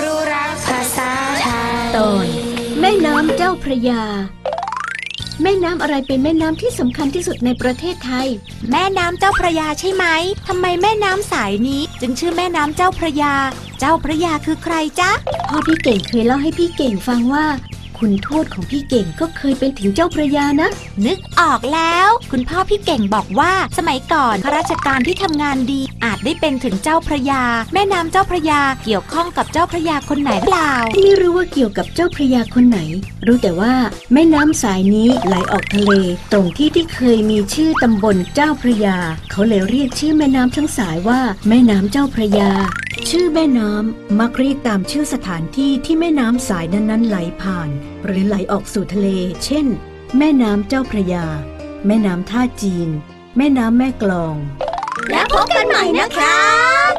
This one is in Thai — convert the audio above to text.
รู้รักภาษาไทยตอนแม่น้ำเจ้าพระยา แม่น้ำอะไรเป็นแม่น้ำที่สำคัญที่สุดในประเทศไทย แม่น้ำเจ้าพระยาใช่ไหมทำไมแม่น้ำสายนี้ จึงชื่อแม่น้ำเจ้าพระยา เจ้าพระยาคือใครจ๊ะพ่อพี่เก่งเคยเล่าให้พี่เก่งฟังว่า คุณทวดของพี่เก่งก็เคยเป็นถึงเจ้าพระยานะ นึกออกแล้ว คุณพ่อพี่เก่งบอกว่าสมัยก่อนข้าราชการที่ทำงานดี อาจได้เป็นถึงเจ้าพระยา แม่น้ำเจ้าพระยาเกี่ยวข้องกับเจ้าพระยาคนไหนเปล่า ไม่รู้ว่าเกี่ยวกับเจ้าพระยาคนไหน รู้แต่ว่าแม่น้ำสายนี้ไหลออกทะเล ตรงที่ที่เคยมีชื่อตำบลเจ้าพระยา เขาเลยเรียกชื่อแม่น้ำทั้งสายว่า แม่น้ำเจ้าพระยาชื่อแม่น้ำมักเรียกตามชื่อสถานที่ที่แม่น้ำสายนั้นๆไหลผ่านหรือไหลออกสู่ทะเล เช่น แม่น้ำเจ้าพระยา แม่น้ำท่าจีน แม่น้ำแม่กลอง แล้วพบกันใหม่นะครับ